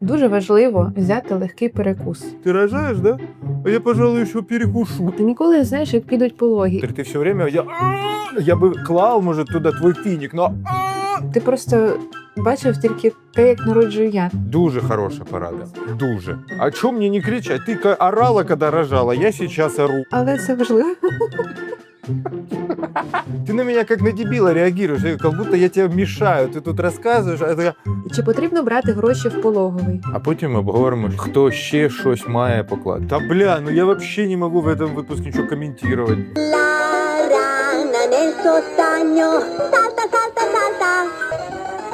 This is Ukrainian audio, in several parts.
Дуже важливо взяти легкий перекус. Ты рожаешь, да? А я, пожалуй, еще перекушу. Ти ніколи не знаєш, як підуть пологі. Ты все время... Я, я бы клал, может, туда твой финик, но... Ти просто бачив тільки те, як народжую я. Дуже хороша порада. Дуже. А чё мне не кричать? Ты ка- орала, когда рожала, я сейчас ору. Але це важливо. Ты на меня как на дебила реагируешь, э, как будто я тебе мешаю. Ты тут рассказываешь, а я... Чи потрібно брати гроші в пологовий? А потім обговоримо, хто ще щось має поклад. Та бля, ну я вообще не можу в этом выпуске нічого коментувати. La rana nel suo stagno salta, salta, salta.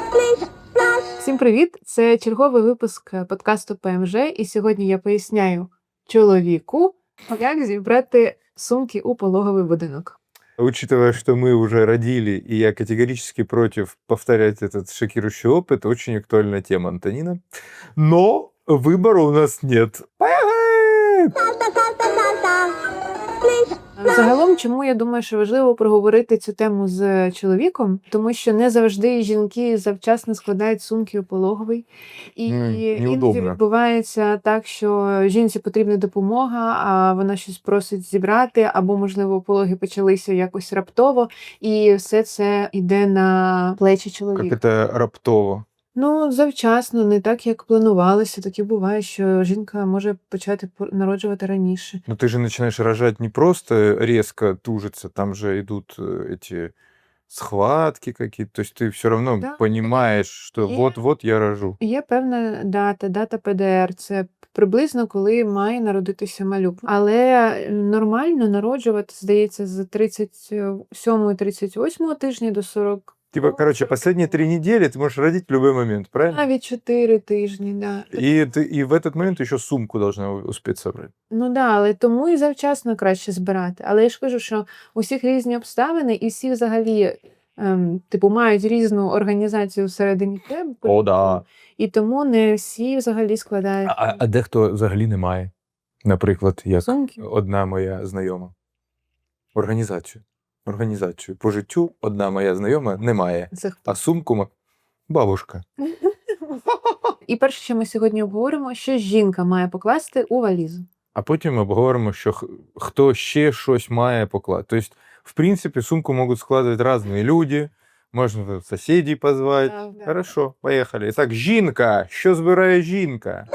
Splish, splash. Всім привіт! Це черговий випуск е, подкасту ПМЖ, і сьогодні я поясняю чоловіку, як зібрати сумки у пологовий будинок. Учитывая, что мы уже родили, и я категорически против повторять этот шокирующий опыт, очень актуальная тема, Антонина. Но выбора у нас нет. Поехали! Загалом, чому я думаю, що важливо проговорити цю тему з чоловіком, тому що не завжди жінки завчасно складають сумки у пологовий, і іноді відбувається так, що жінці потрібна допомога, а вона щось просить зібрати, або можливо пологи почалися якось раптово, і все це йде на плечі чоловіка. это раптово. Ну, завчасно, не так, як планувалося. Таке буває, що жінка може почати пор- народжувати раніше. Но ты же начинаешь рожать не просто резко тужиться, там же идут э, эти схватки какие-то. То есть ты все равно Да. понимаешь, что И- вот-вот я рожу. Є певна дата, дата ПДР. Це приблизно коли має народитися малюк. Але нормально народжувати, здається, з 37-38 тижня до 40. Типа, короче, последние три недели ты можешь родить в любой момент, правильно? Навіть 4 тижні, да. И, ты, и в этот момент еще сумку должна успеть собрать. Ну да, але тому і завчасно краще збирати. Але я ж кажу, що у всіх різні обставини, і всі взагалі. Ем, типу, мають різну організацію всередині тебе, О, да. і тому не всі взагалі складають А, а дехто взагалі не має. Наприклад, як сумки. одна моя знайома. Організацію. Організацію. По життю одна моя знайома не має. Це хто? А сумку ма- бабушка. І перше, що ми сьогодні обговоримо, що жінка має покласти у валізу. А потім обговоримо, що хто ще щось має поклад. Тобто, в принципі, сумку можуть складати різні люди. Можна сусідів позвати. Хорошо, поїхали. І так, жінка. Що збирає жінка?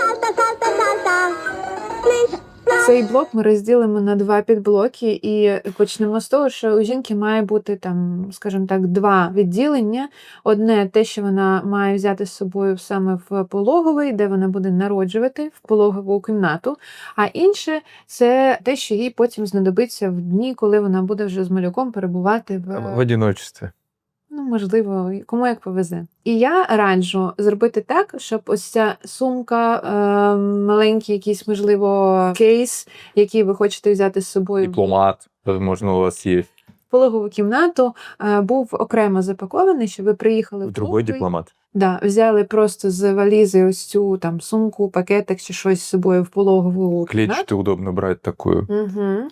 Цей блок ми розділимо на два підблоки, і почнемо з того, що у жінки має бути там, скажімо так, два відділення. Одне те, що вона має взяти з собою саме в пологовий, де вона буде народжувати в пологову кімнату. А інше це те, що їй потім знадобиться в дні, коли вона буде вже з малюком перебувати в В одиночестві. Ну, можливо, кому як повезе. І я раджу зробити так, щоб ось ця сумка, е, маленький якийсь, можливо, кейс, який ви хочете взяти з собою Дипломат, можна у вас є. пологову кімнату, е, був окремо запакований, щоб ви приїхали в Другий дипломат. Да, взяли просто з валізи ось цю там сумку, пакетик чи щось з собою в пологову. Клетчатую удобно брати такою. Угу.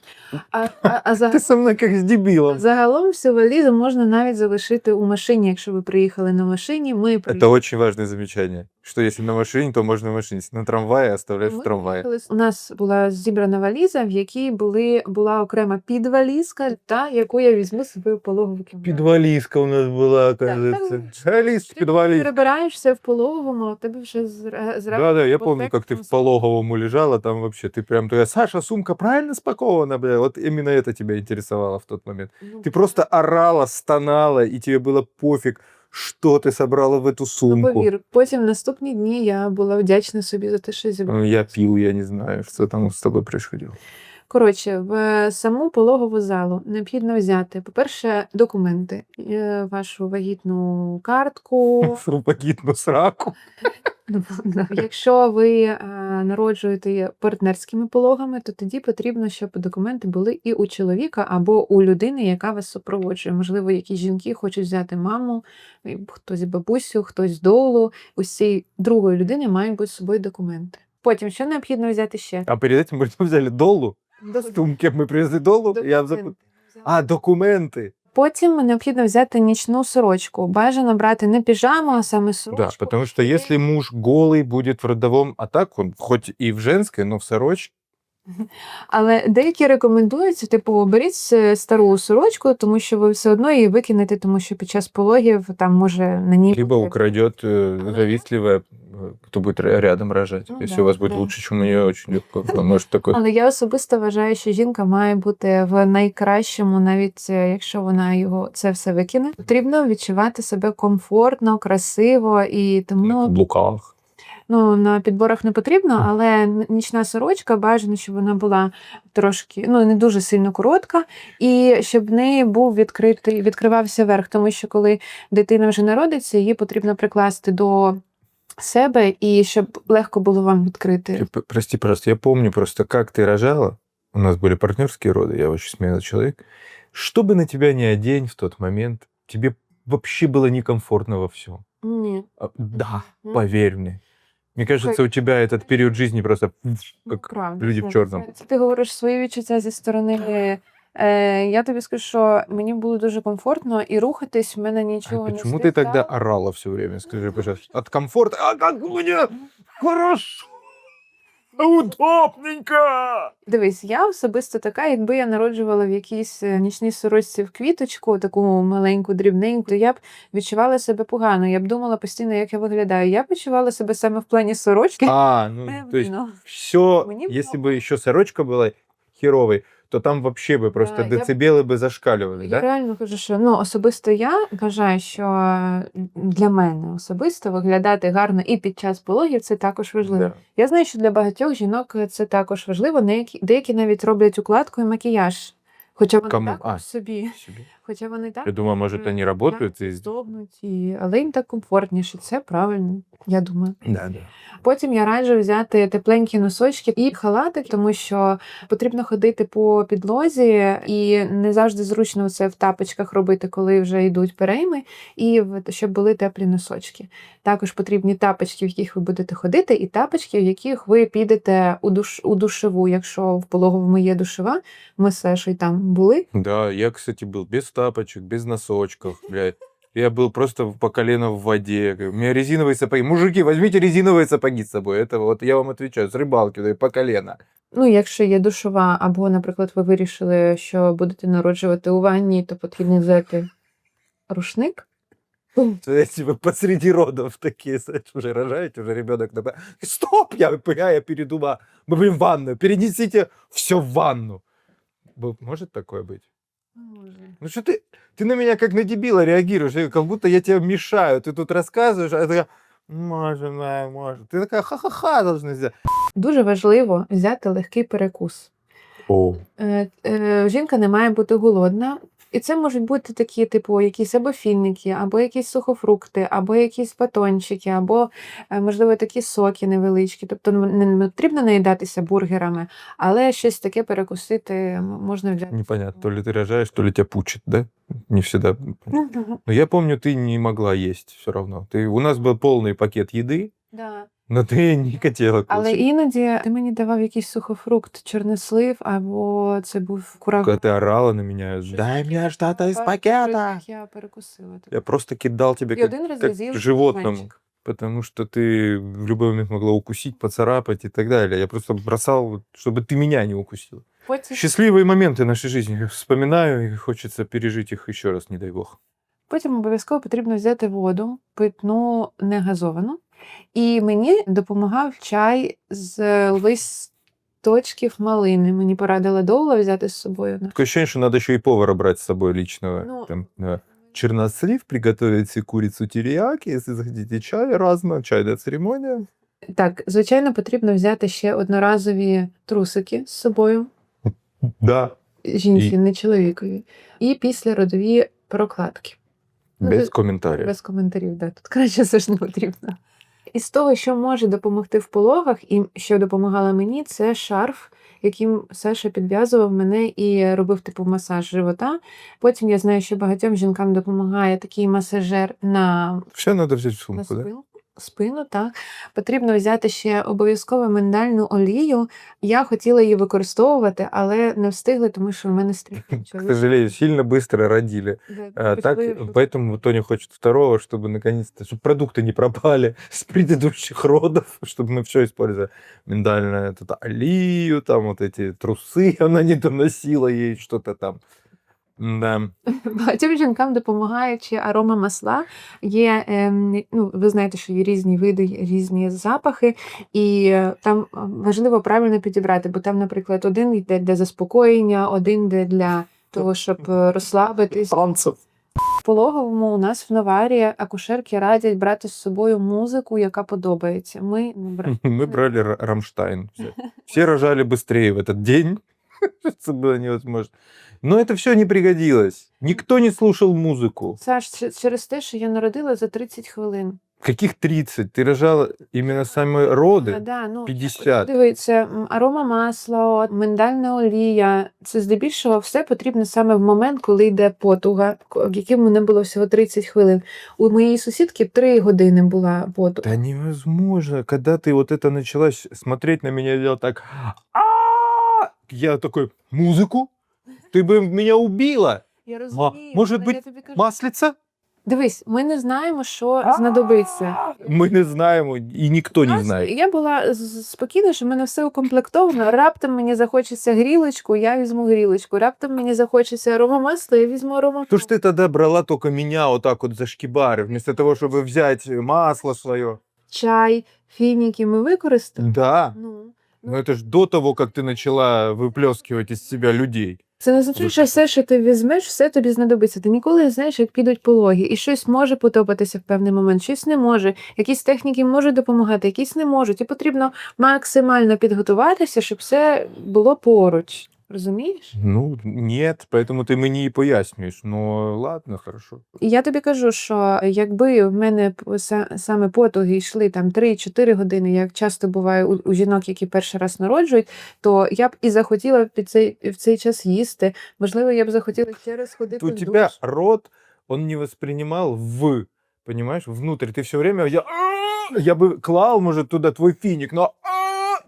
А, а, а. Ти со мною як з дебілом. Загалом всю валізу можна навіть залишити у машині, якщо ви приїхали на машині. Ми приїхали... Це дуже важливе замечание. Что если на машине, то можно на машине. Если на трамвае, оставляешь Ми в трамвае. приїхали з- У нас була зібрана валіза, в якій були була окрема підвалізка, та яку я візьму з собою в пологову кімнату. Підвалізка у нас була, оказывается. Аліс, Ти підвалізка. перебираєшся в пологовому, а в тебе вже зра- зразу. Да, да, я по помню, как ты тексту в пологовому лежала, там вообще, ты прям такая, Саша, сумка правильно спакована, бля, вот именно это тебя интересовало в тот момент. Ну, Ты просто орала, стонала, и тебе было пофиг, что ти собрала в эту ну, сумку. повір, потім наступні дні я була вдячна собі за те, що зібрала. Ну, Я пів, я не знаю, що там з тобою прийшло. Коротше, в саму пологову залу необхідно взяти, по-перше, документи, е, вашу вагітну картку. вагітну сраку. Ну, да. Якщо ви е, народжуєте партнерськими пологами, то тоді потрібно, щоб документи були і у чоловіка або у людини, яка вас супроводжує. Можливо, якісь жінки хочуть взяти маму, і хтось бабусю, хтось долу. Ось цієї другої людини мають бути з собою документи. Потім що необхідно взяти ще? А перед этим мы что взяли долу? Сумки мы привезли долу. Я забыл. Документи. А, документи. Потім необхідно взяти нічну сорочку. Бажано брати не піжаму, а саме Да, сорочку. потому что если муж голый будет в родовом, а так он хоть и в женской, но в сорочке, Але деякі рекомендують, типу, беріть с- стару сорочку, тому що ви все одно її викинете, тому що під час пологів там може на ній либо украдет завистливая, э, кто будет ря- рядом рожать. Ну если да, у вас будет да. лучше, чем у нее, очень легко. Он может такой... Але я особисто вважаю, що жінка має бути в найкращому, навіть е, якщо вона його це все викине. Потрібно відчувати себе комфортно, красиво і тому каблуках. ну на підборах не потрібно, але н- нічна сорочка бажано, щоб вона була трошки ну не дуже сильно коротка, і щоб в неї був відкритий, відкривався верх, тому що коли дитина вже народиться, її потрібно прикласти до себе і щоб легко було вам відкрити. Ты п- Прости, пожалуйста, я помню просто, как ты рожала. У нас были партнерские роды, я очень смелый человек. Что бы на тебя ни одень в тот момент, тебе вообще было некомфортно во всем. Ні. А, Да, Мгм. поверь мне. Мне кажется, у тебя этот период жизни просто Ну, как правда, люди в чорному. Це, це ти говориш свої відчуття зі сторони. Е, я тобі скажу, що мені було дуже комфортно і рухатись в мене А нічого не почему ты тогда орала все время? Скажи, пожалуйста. От комфорта. А как мне хорошо! Удобненько! Дивись, я особисто така, якби я народжувала в якійсь е, нічній сорочці в квіточку, таку маленьку, дрібненьку, то я б відчувала себе погано. Я б думала постійно, як я виглядаю. Я б відчувала себе саме в плані сорочки. А, ну, то есть Певно. все, Мне если было- бы еще сорочка была херовой, то там вообще бы просто Да, я б- децибелы бы зашкаливали, Я да? реально кажу, що ну особисто я вважаю, що для мене особисто виглядати гарно і під час пологів це також важливо. Да. Я знаю, що для багатьох жінок це також важливо. Деякі, деякі навіть роблять укладку і макіяж. Хоча вони Кому? так А. собі, Себе. хоча вони так Я думаю, может, е, они работают и... здобнуть, і... але їм так комфортніше. Це правильно, я думаю. Да, да. Потім я раджу взяти тепленькі носочки і халатик, тому що потрібно ходити по підлозі, і не завжди зручно це в тапочках робити, коли вже йдуть перейми, і щоб були теплі носочки. Також потрібні тапочки, в яких ви будете ходити, і тапочки, в яких ви підете у душ у душеву. Якщо в пологовому є душева, ми з Сашою там були. Да, я, кстати, был без тапочек, без носочков, блядь. Я был просто по колено в воде. У меня резиновые сапоги. Мужики, возьмите резиновые сапоги с собой. Это вот, я вам отвечаю, с рыбалки, да, по колено. Ну, якщо є душова, або, наприклад, ви вирішили, що будете народжувати у ванні, то потрібно взяти рушник. Если вы посреди родов такие, знаешь, уже рожаете, уже ребенок на... Стоп, я, я, я передумал. Мы будем в ванную. Перенесите все в ванну. Б- Может такое быть? Ну что ты, ты на меня как на дебила реагируешь, и как будто я тебе мешаю. Ты тут рассказываешь, а я такая, может, да, может. Ты такая, ха-ха-ха, должна сделать. Дуже важливо взяти легкий перекус. О, Е, е, жінка не має бути голодна. І це можуть бути такі, типу, якісь або фіники, або якісь сухофрукти, або якісь батончики, або, е, можливо, такі соки невеличкі. Тобто ну, не не потрібно наїдатися бургерами, але щось таке перекусити м- можна взяти. непонятно, то ли ты рожаешь, то ли тебя пучит, да? Не всегда. Но я помню, ты не могла есть все равно. Ты, у нас был полный пакет еды, Да. но ты не хотела Але кушать. іноді ти мені давав якийсь сухофрукт, чорнослив, або це був кураг. Когда ты орала на меня, дай мне что-то из пакета. Я перекусила. Я просто кидал тебе І как, один раз как з'їв животному. жменчик. Потому что ты в любой момент могла укусить, поцарапать и так далее. Я просто бросал, вот, чтобы ты меня не укусила. Потім, Счастливые моменты нашей жизни. Я Вспоминаю, и хочется пережить их еще раз, не дай бог. потім обов'язково потрібно взяти воду, питну не газовану. І мені допомагав чай з листочків малини. Мені порадила Доула взяти з собою. Такое ощущение, что надо еще и повара брать с собой личного. Ну, Там, да. Чернослив, приготовить себе курицу терияки, если захотите чай разно, чайная церемония. Так, звичайно, потрібно взяти ще одноразові трусики з собою. Да. Жінці, І- не чоловікові. І післяродові прокладки. Ну, Без комментариев. Без коментарів, да. Тут краще все ж не потрібно. Із того, що може допомогти в пологах, і що допомагало мені, це шарф, яким Саша підв'язував мене і робив типу масаж живота. Потім я знаю, що багатьом жінкам допомагає такий масажер на, Ще надо взяти в на сумку, да? спинку спину, так. Потрібно взяти ще обов'язково миндальну олію. Я хотіла її використовувати, але не встигли, тому що в мене стрік. К сожалению, сильно быстро родили. А так, поэтому вот Тоня хочет второго, чтобы наконец-то, чтобы продукты не пропали с предыдущих родов, чтобы мы все использовали. Миндальную тут алию, там вот эти трусы она не доносила ей, что-то там. Да. Багатьом жінкам допомагає чи арома масла. Є, ем, ну, ви знаєте, що є різні види, різні запахи, і е, там е, важливо правильно підібрати, бо там, наприклад, один йде для заспокоєння, один йде для того, щоб е, розслабитись. Танцев. В пологовому у нас в Наварі акушерки радять брати з собою музику, яка подобається. Ми не бра- Мы брали Ра- Рамштайн. Все. Все рожали быстрее в этот день. Это было невозможно. Но это все не пригодилось. Никто не слушал музыку. Саш, ч- через те, що я народила за 30 хвилин. Каких 30? Ты рожала именно самые роды? А, да, ну, 50. Дивіться, м, арома масла, от, миндальна олія. Це здебільшого все потрібно саме в момент, коли йде потуга, к- яким мене було всього 30 хвилин. У моєї сусідки 3 години була потуга. Да невозможно. Когда ты вот это началась смотреть на меня, я делал так. «А-а-а!» Я такой, музыку? Ты бы меня убила. Я розумію, може але я бути, тобі Маслица? Дивись, ми не знаємо, що знадобиться. Мы не знаем, и никто не Нас- знает. Я була з- спокійна, що в мене все укомплектовано. Раптом мені захочеться грілочку, я візьму грілочку. Раптом мені захочеться арома масла, я візьму арома То что ты тогда брала только меня вот так вот за шкибары, вместо того, чтобы взять масло свое. чай, фініки ми використали. Да. Ну, Но это ж до того, как ты начала выплескивать из себя людей. Це не означає, що все, що ти візьмеш, все тобі знадобиться. Ти ніколи не знаєш, як підуть пологи, і щось може подобатися в певний момент, щось не може. Якісь техніки можуть допомагати, якісь не можуть. І потрібно максимально підготуватися, щоб все було поруч. Розумієш? Ну, нет, поэтому ты мені і пояснюєш. Ну, ладно, хорошо. І я тобі кажу, що якби в мене п- са- саме потуги йшли там 3-4 години, як часто буває у, у жінок, які перший раз народжують, то я б і захотіла під цей в цей час їсти. Можливо, я б захотіла ще раз ходити У в тебя душ. рот, он не воспринимал в, понимаешь, внутрь. Ты все время, я, «А!» я бы клал, может, туда твой финик, но «А!»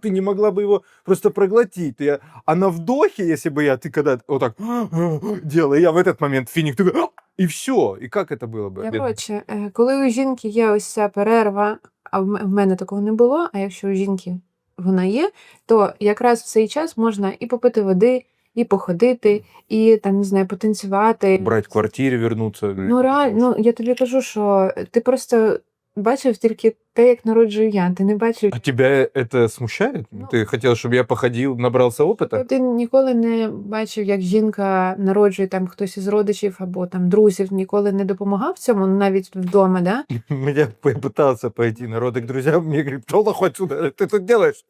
ты не могла бы его просто проглотить. Ты- а на вдохе, если бы я, ты когда вот так делала, я в этот момент финик, ты «А!» и все. И как это было бы? Коротше, е, коли у жінки є ось ця перерва, а в м- в мене такого не було, а якщо у жінки вона є, то якраз в цей час можна і попити води, і походити, і там, не знаю, потанцювати. Брать в квартире, вернуться. Ну, реально, ну, я тобі кажу, що ти просто бачив тільки те, як народжую я. Ти не бачив. А тебя это смущает? Ну, Ты хотел, чтобы я походил, набрался опыта? Ти ніколи не бачив, як жінка народжує там хтось із родичів або там друзів, ніколи не допомагав цьому, ну, навіть вдома, да? Меня пытался пойти народ к друзьям, мне говорит, пошел хоть сюда, ты тут делаешь?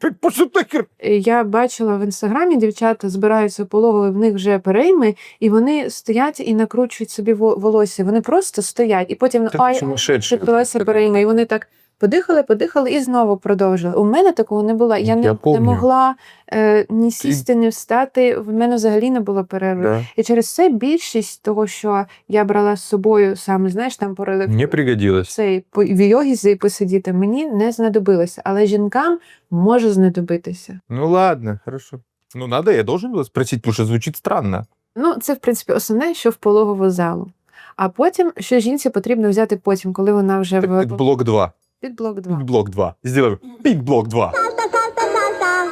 Ты пошел нахер. Е, Я бачила в інстаграмі, дівчата збираються пологові, в них вже перейми, і вони стоять і накручують собі во- волосся. Вони просто стоять, і потім ай, сумасшедший. відбулася перейма, і вони так подихали, подихали і знову продовжили. У мене такого не було. Я, Я не, не могла е, ні сісти, ні встати. В мене взагалі не було перерви. Да. І через це більшість того, що я брала з собою саме, знаєш, там порили Мне пригодилось. цей в йозі посидіти, мені не знадобилося, але жінкам може знадобитися. Ну ладно, хорошо. Ну надо, я должен был спросить, потому что звучит странно. Ну, це в принципі основне, що в пологову залу. А потім, що жінці потрібно взяти потім, коли вона вже в Під блок 2. під блок 2. Блок 2. Сделаем. під блок 2. Salta, salta, salta.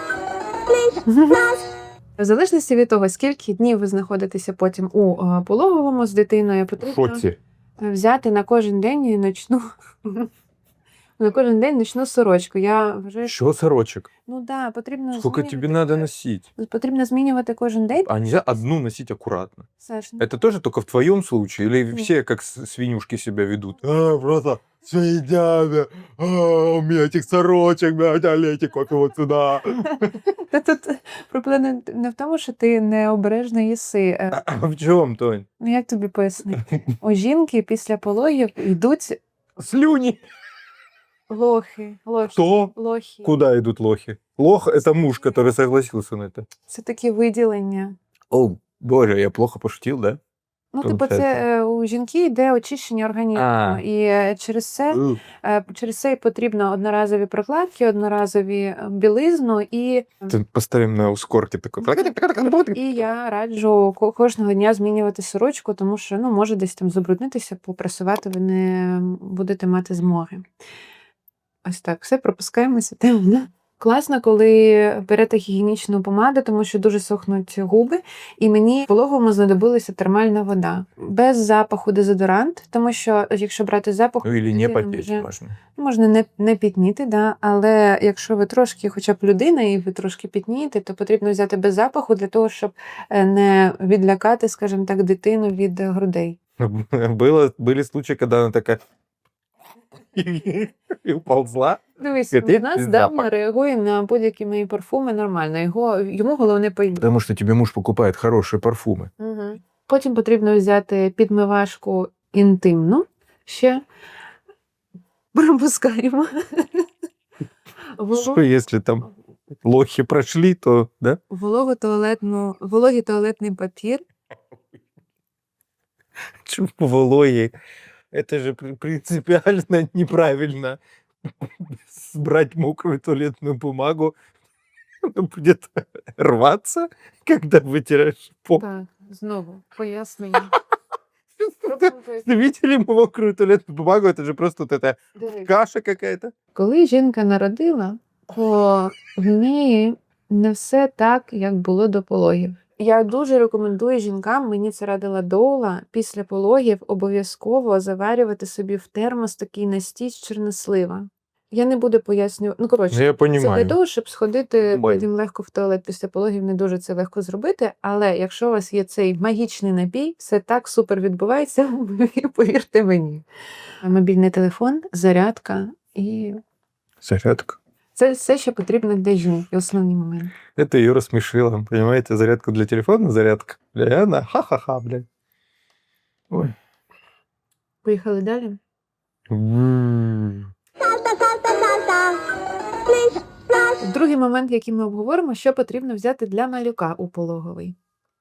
Please, plus. В залежності від того, скільки днів ви знаходитеся потім у е, пологовому з дитиною, потрібно Шоці. взяти на кожен день і ночну. На кожен день ночну сорочку. Я вважаю, що Что сорочек? ну да, потрібно Сколько тебе змінювати- надо носить? Потрібно змінювати кожен день. А нельзя одну носить аккуратно. Саш, ну, Это тоже только в твоем случае? Или Нет. все как с- свинюшки себя ведут? А, просто все едят. А, у меня этих сорочек, блядь, лейте кофе вот сюда. Та тут проблема не в тому, що ти необережно їси. Е, А в чем, Тонь? Ну як тобі пояснити? У жінки після пологів йдуть Слюни. лохи. лохи. Что? Лохи. Куда идут лохи? Лох – это муж, который согласился на это. Це такі виділення. О, боже, я плохо пошутил, да? Ну, типу, Получається. це е, у жінки йде очищення організму. А. І е, через це, е, через це і потрібно одноразові прокладки, одноразові е, білизну і Ты поставим на ускорке такой. І я раджу ко- кожного дня змінювати сорочку, тому що ну, може десь там забруднитися, попрасувати ви не будете мати змоги. Ось так, все пропускаємося тему. Да? Класно, коли берете гігієнічну помаду, тому що дуже сохнуть губи, і мені в пологовому знадобилася термальна вода. Без запаху дезодорант, тому що якщо брати запах, Ну или не потеть може- Можна не, не пітніти, да? але якщо ви трошки, хоча б людина, і ви трошки пітнієте, то потрібно взяти без запаху для того, щоб е, не відлякати, скажімо так, дитину від грудей. Было, были случаи, когда она такая и уползла. Дивись, І в нас давно реагує на будь-які мої парфуми нормально. Його, йому головне поїсти. Потому что тебе муж покупает хорошие парфумы. Угу. Потім потрібно взяти підмивашку інтимну ще. Пропускаємо. Что если там лохи прошли, то да? Вологу туалетну, вологий туалетний папір. Чему вологий? Это же при- принципиально неправильно. Брать мокрую туалетную бумагу, она будет рваться, когда вытираешь пол. Так, знову пояснення. Видели мокрую туалетную бумагу? Это же просто вот эта каша какая-то. Коли жінка народила, то в неї не все так, як було до пологів. Я дуже рекомендую жінкам, мені це радила доула, після пологів обов'язково заварювати собі в термос такий настій з чорнослива. Я не буду пояснювати. Ну, коротше, я Це для того, щоб сходити Бай. потім легко в туалет після пологів, не дуже це легко зробити. Але якщо у вас є цей магічний напій, все так супер відбувається, повірте мені. Мобільний телефон, зарядка і Зарядка. Це все, що потрібно для жінки, основний момент. Это ее рассмешило. Понимаете, зарядка для телефона, зарядка. Бля, и она ха-ха-ха, блядь. Ой. Поїхали далі. М. Другий момент, який ми обговоримо, що потрібно взяти для малюка у пологовий.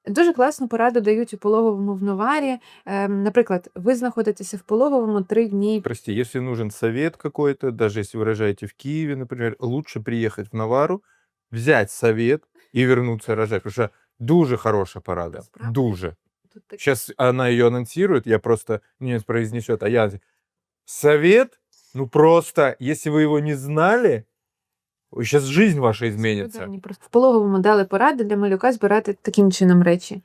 Дуже класну пораду дають у пологовому в новарі. Ем, наприклад, ви знаходитеся в пологовому три дні Прости, если нужен совет какой-то, даже если вы рожаете в Киеве, например, лучше приехать в Навару, взять совет и вернуться рожать, потому что дуже хорошая порада. Справді? Дуже. Тут таке. Сейчас она ее анонсирует, я просто не произнесет, а я совет, ну просто, если вы его не знали, сейчас жизнь ваша просто. В пологовому дали поради для малюка збирати таким чином речі.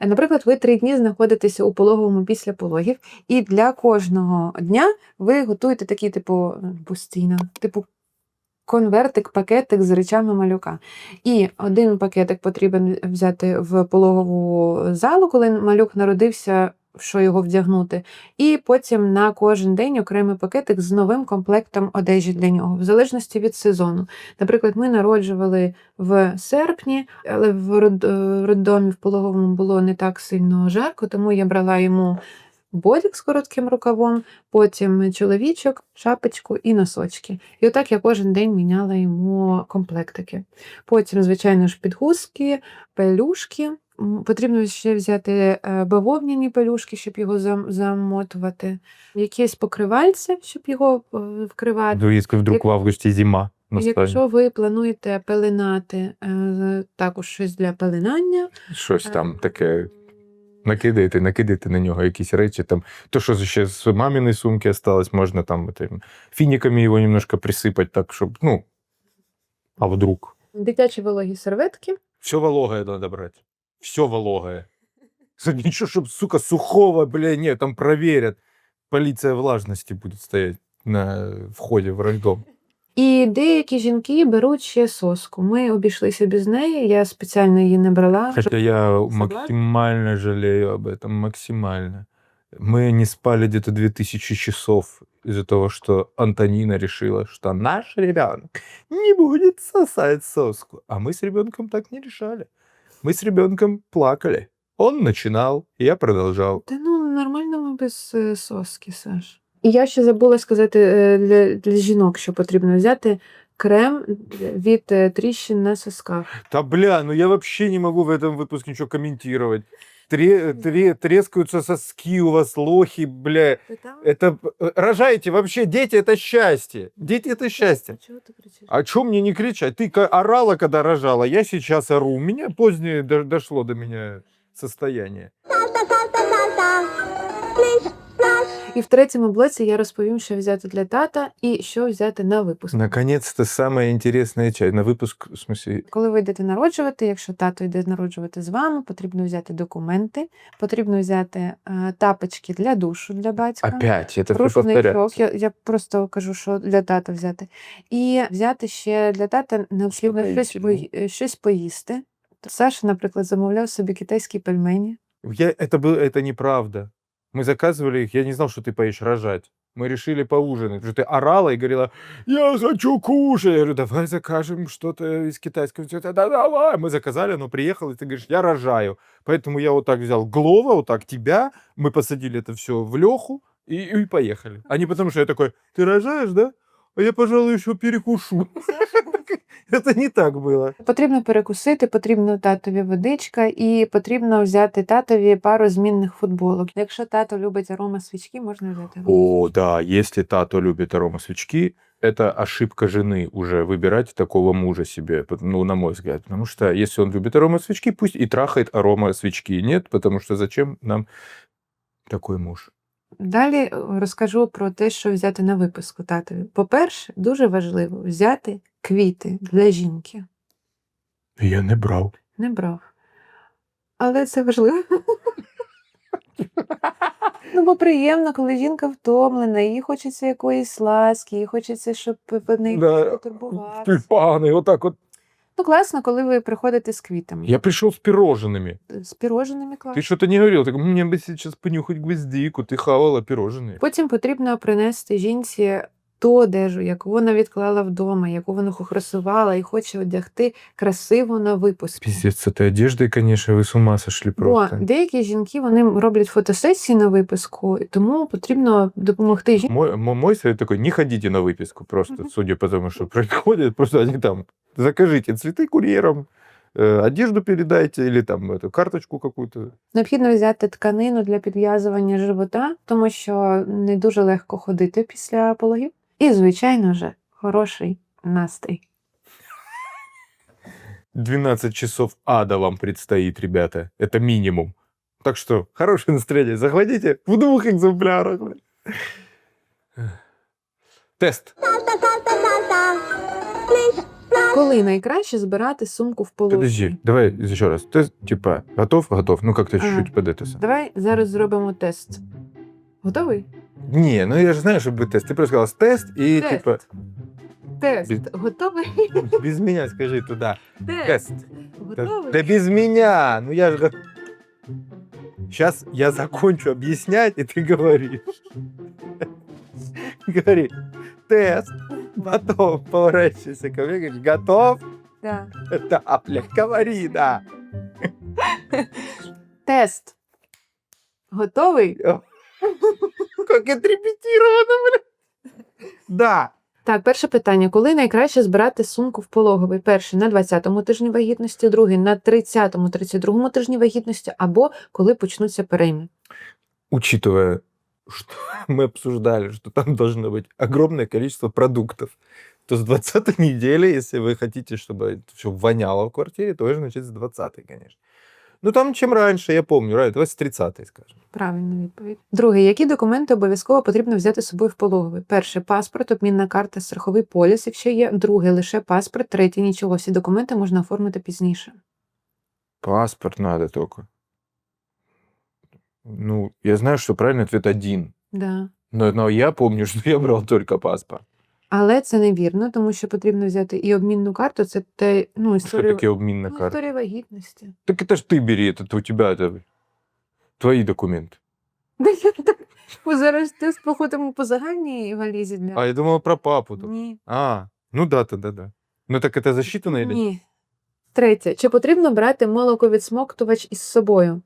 Е, Наприклад, ви три дні знаходитеся у пологовому після пологів, і для кожного дня ви готуєте такий, типу, е, постійно, типу. Конвертик, пакетик з речами малюка. І один пакетик потрібен взяти в пологову залу, коли малюк народився, що його вдягнути. І потім на кожен день окремий пакетик з новим комплектом одежі для нього, в залежності від сезону. Наприклад, ми народжували в серпні, але в е, роддомі в пологовому було не так сильно жарко, тому я брала йому бодік з коротким рукавом, потім чоловічок, шапочку і носочки. І отак я кожен день міняла йому комплектики. Потім, звичайно ж, підгузки, пелюшки. Потрібно ще взяти е, бавовняні пелюшки, щоб його замотувати, якесь покривальце, щоб його е, вкривати. Ну, вдруг Як- в августе зима настанет. Якщо ви плануєте пеленати е, також щось для пеленання, Щось там таке. Накидайте, накидайте на нього якісь речі. Там, то, що ще з маминої сумки осталось, можна там тим, фініками його немножко присипати, так, щоб, ну, а вдруг. дитячі вологі серветки, Все вологое надо брать. Все вологое. Ничего, чтобы, сука, сухого, бля, нет, там проверят. Полиция влажности будет стоять на входе в роддом. І деякі жінки беруть ще соску. Ми обійшлися без неї, я спеціально її не брала. Хотя я Согласна? максимально жалею об этом, максимально. Мы не спали где-то 2000 часов из-за того, что Антонина решила, что наш ребенок не будет сосать соску. А мы с ребенком так не решали. Мы с ребенком плакали. Он начинал, я продолжал. Та ну нормально ми без е, соски, Саш. І я ще забула сказати е, для, для жінок, що потрібно взяти крем від е, тріщин на сосках. Да бля, ну я вообще не могу в этом выпуске ничего комментировать. Тре- тре- трескаются соски у вас, лохи, бля. Это э, рожаете вообще, дети это счастье. Дети это счастье. Чого ти кричиш? А что мне не кричать? Ты орала, когда рожала, я сейчас ору. У меня позднее до- дошло до меня состояние. І в третьому блоці я розповім, що взяти для тата і що взяти на випуск. Наконец-то самая интересная часть. На выпуск, в смысле, Коли ви йдете народжувати, якщо тато йде народжувати з вами, потрібно взяти документи, потрібно взяти е, тапочки для душу для батька. опять, это все Рушничок, я, я просто кажу, що для тата взяти. І взяти ще для тата необхідно щось, поїсти, пої- е, щось поїсти. Саша, наприклад, замовляв собі китайські пельмені. Я, это, был, это неправда. Мы заказывали их, я не знал, что ты поешь рожать. Мы решили поужинать, что ты орала и говорила, я хочу кушать. Я говорю, давай закажем что-то из китайского. Это, Да, давай. Мы заказали, оно приехало, и ты говоришь, я рожаю. Поэтому я вот так взял Глова, вот так тебя, мы посадили это все в Леху и, и поехали. А не потому, что я такой, ты рожаешь, да? А я, пожалуй, еще перекушу. Это не так было. Потрібно перекусити, потрібно татові водичка і потрібно взяти татові пару змінних футболок. Якщо тато любить арома свічки, можна взяти. арома. О, да, если Тато любит арома свечки, это ошибка жены уже выбирать такого мужа себе, пот- ну, на мой взгляд. Потому что если он любит арома свечки, пусть и трахает арома свечки. Нет, потому что зачем нам такой муж? Далі е, розкажу про те, що взяти на випуску татові. По-перше, дуже важливо взяти квіти для жінки. Я не брав. Не брав. Але це важливо. Ну, бо приємно, коли жінка втомлена, їй хочеться якоїсь ласки, їй хочеться, щоб неї Да, потурбуватися. Тюльпаны, вот так вот. Ну, класно, коли ви приходите з квітами. Я пришел с пирожными. З піроженими Ты класно. что-то не говорил. Так, мне бы сейчас понюхать гвоздику. Ты хавала пирожные. Потім потрібно принести жінці ту одежу, яку вона відклала вдома, яку вона похрасувала і хоче одягти красиво на випуск. Пиздец, с этой одеждой, конечно, вы с ума сошли Бо просто. деякі жінки вони роблять фотосесії на виписку, тому потрібно допомогти жінці. Мой, мо- мой совет такой, не ходите на выписку просто, Мгм. судя по тому, что происходит, просто они там, закажите цветы курьером, э, одежду передайте или там эту карточку какую-то. Необхідно взяти тканину для підв'язування живота, тому що не дуже легко ходити після пологів. І, звичайно ж, хороший настрій. 12 часов ада вам предстоит, ребята, это минимум. Так что, хорошее настроение, захватите в двух экземплярах. бля. Тест. Санта, Санта, Санта. Низ нас. Коли найкраще збирати сумку в пологі? Подожди, давай еще раз. Тест, типа, готов? Готов. Ну, как-то Ага. чуть-чуть под это. сам. Давай зараз зробимо тест. Готовий? Не, ну я же знаю, что будет тест. Ты просто сказал тест и Тест. типа Тест. Без- Готовий? без меня скажи туда. Тест. Тест. Да, Готовий? да без меня. Ну я же... Сейчас я закончу объяснять, и ты говоришь. Говори. Тест. Готов. Поворачивайся ко мне, говоришь, готов? Да. Да, бля, говори, да. Тест. Готовий? Как отрепетировано, бля. Да. Так, перше питання. Коли найкраще збирати сумку в пологовий? Перший на 20-му тижні вагітності, другий на 30-му, 32-му тижні вагітності, або коли почнуться перейми. Учитывая, что мы обсуждали, что там должно быть огромное количество продуктов, то с 20 недели, если вы хотите, чтобы это все воняло в квартире, то нужно начать с 20 конечно. Ну, там чем раньше, я помню, right, давайте с 30 скажем. Правильна відповідь. Друге, які документи обов'язково потрібно взяти з собою в пологовий? Перше паспорт, обмінна карта, страховий поліс, якщо є. Друге лише паспорт, третє нічого. Всі документи можна оформити пізніше. Паспорт надо только. Ну, я знаю, что правильный ответ один. Да. Но, но я помню, что я брал только паспорт. Але це невірно, тому що потрібно взяти і обмінну карту, це те, ну, Что історія, такое обминная ну, карта? історія вагітності. Так это ж ты бери, это у тебя это твои документы. Да я так. Бо зараз тест походимо по загальній валізі для. А я думал про папу. только. Ні. А, ну да, да, да. Ну так это засчитано или Ні. Третє. Чи потрібно брати молоковідсмоктувач із собою?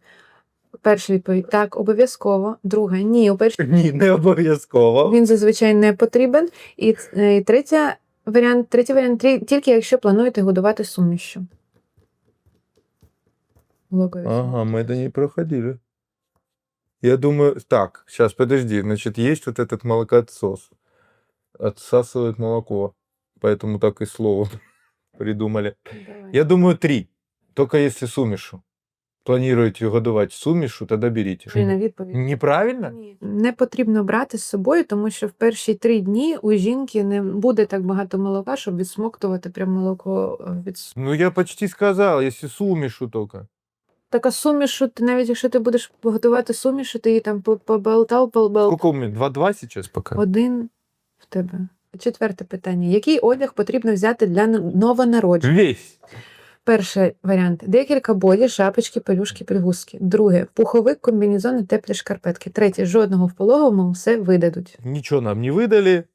Перша відповідь так, обов'язково. Друга ні. У першій Ні, не обов'язково. він зазвичай не потрібен. І, ц- е, і третя варіант, третій варіант трі- тільки якщо плануєте годувати сумішю. Молоко. Ага, мы это не проходили. Я думаю, так, сейчас, подожди, значит, есть вот этот молокоотсос. Отсасывает молоко. Поэтому так и слово придумали. Давай. Я думаю, три. Только если сумішу. Планируете годовать сумішу, тогда берите. Правильна відповідь. Неправильно? Ні. Не потрібно брати з собою, тому що в перші три дні у жінки не буде так багато молока, щоб відсмоктувати прям молоко е, від Ну, я почти сказал, если сумішу только. Така сумішу, ти навіть якщо ти будеш готувати сумішу, ти її там по- поболтав, поболтав. Сколько у меня? 2-2 сейчас пока? Один в тебе. Четверте питання. Який одяг потрібно взяти для н- новонароджених? Весь. Перший варіант: декілька болі, шапочки, пелюшки, підгузки. Друге пуховик, комбінезони, теплі шкарпетки. Третє жодного в пологовому все видадуть. Ничего нам не выдали.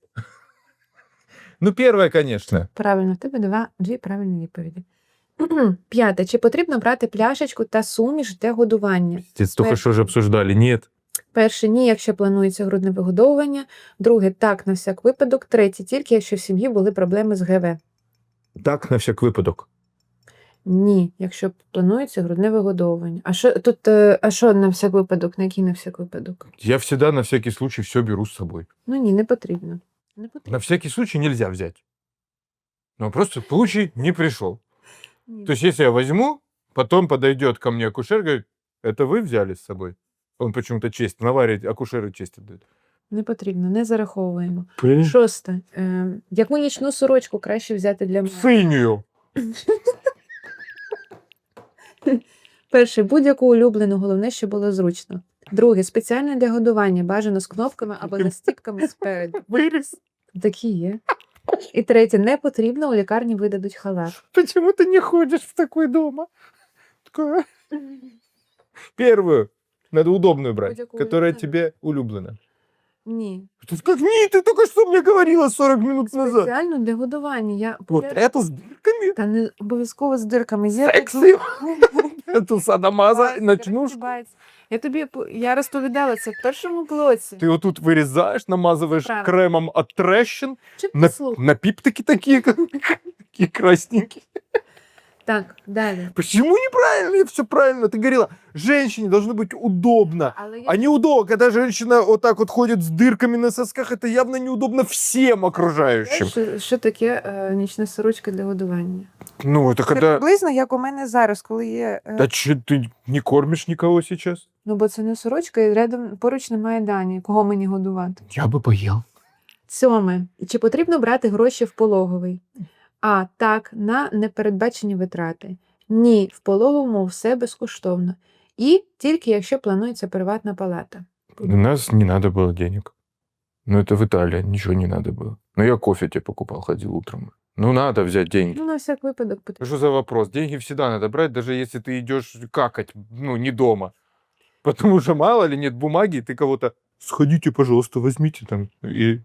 Ну, первое, конечно. Правильно, в тебе два, дві правильні відповіді. П'яте. Чи потрібно брати пляшечку та суміш для годування? Пер- что же обсуждали. Нет. Перше, ні, якщо планується грудне вигодовування. Друге, так, на всяк випадок. Третє, тільки якщо в сім'ї були проблеми з ГВ. Так, на всяк випадок. Ні, якщо планується грудне вигодовування. А що тут, е, а що на всяк випадок? На який на всяк випадок? Я всегда на всякий случай все беру с собой. Ну ні, не потрібно. Не На потрібно. всякий случай нельзя взять. Но просто случай не пришел. Ні. То есть, если я возьму, потом подойдет ко мне акушер, говорит, это вы взяли с собой? Он почему-то честь, на варе акушеры честь отдают. Не потрібно, не зараховуємо. Блин. Шосте. Е, яку нічну сорочку краще взяти для мене? Синюю. Перше, будь-яку улюблену, головне, щоб було зручно. Друге, спеціально для годування, бажано з кнопками або застіпками спереду. Вырез. Такі є. І третє, не потрібно, у лікарні видадуть халат. Почему ты не ходишь в такой дома? Такое. Первую. Надо удобную брать, Будь-яку которая улюблену. тебе улюблена. Ні. Ты как не, ты только что мне говорила 40 минут назад. Спеціально для годування. Я Вот эту с дырками. Та не обов'язково з дирками. Є Секси. Эту садомаза, ночнушку. Я тобі по- я розповідала це в першому блоці. Ты вот тут вырезаешь, намазываешь Правильно. кремом от трещин, Чи на, послухай? напитки такие, как- такие красненькие. Так, далі. Почему неправильно? Все правильно. Ты говорила, женщине должно быть удобно. Але я... А неудобно, когда женщина вот так вот ходит с дырками на сосках, это явно неудобно всем окружающим. Що, що таке е, нічна сорочка для годування? Ну, это Це когда... приблизно як у мене зараз, коли є. е, Да че, ты не кормишь никого сейчас? Ну, бо це не сорочка, і рядом поруч немає дані. Кого мені годувати? Я бы поел. Сьоме. Чи потрібно брати гроші в пологовий? А. Так, на непередбачені витрати. Ні, в пологовому все безкоштовно. І тільки якщо планується приватна палата. У нас не надо было денег. Ну, это в Италии, ничего не надо было. Но я кофе тебе покупал, ходил утром. Ну, надо взять деньги. Ну, на всяк випадок потрібно. Что за вопрос? Деньги всегда надо брать, даже если ты идешь какать, ну, не дома. Потому что мало ли нет бумаги, и ты кого-то сходите, пожалуйста, возьмите там. И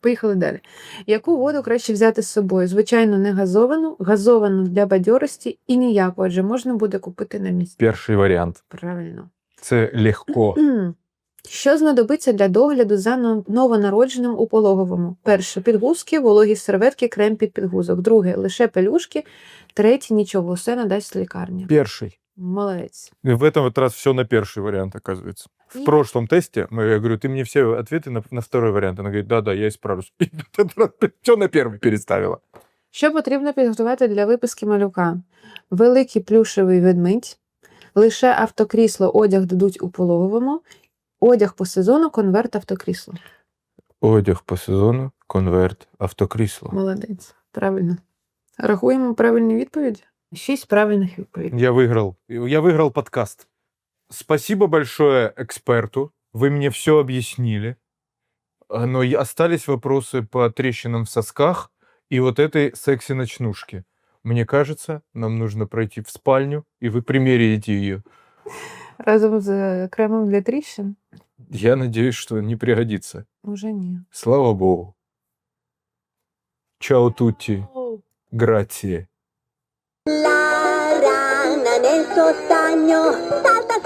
Поїхали далі. Яку воду краще взяти з собою? Звичайно, не газовану, газовану для бадьорості і ніяку, адже можна буде купити на місці. перший вариант. Правильно. Це легко. Що знадобиться для догляду за новонародженим у пологовому? Перше підгузки, вологі серветки, крем під підгузок. Друге лише пелюшки. Третє нічого, все надасть лікарня. Перший. Молодець. И в этом вот раз все на первый вариант, оказывается. В И- прошлом тесте мы- я говорю, ты мне все ответы на, на второй вариант. Она говорит, да-да, я исправлюсь. И все на первый переставила. Що потрібно підготувати для виписки малюка? Великий плюшевий ведмідь, лише автокрісло, одяг дадуть у пологовому, одяг по сезону, конверт автокрісло. Одяг по сезону, конверт, автокрісло. Молодець. Правильно. Рахуємо правильні відповіді. Шість правильних відповідей. Я выиграл. Я выиграл подкаст. Спасибо большое эксперту. Вы мне все объяснили. А, Но и остались вопросы по трещинам в сосках и вот этой секси-ночнушке. Мне кажется, нам нужно пройти в спальню, и вы примеряете ее. Разом з е, кремом для тріщин? Я надеюсь, что не пригодится. Уже ні. Слава богу. Чао тутти, грации. La rana en el sotaño salta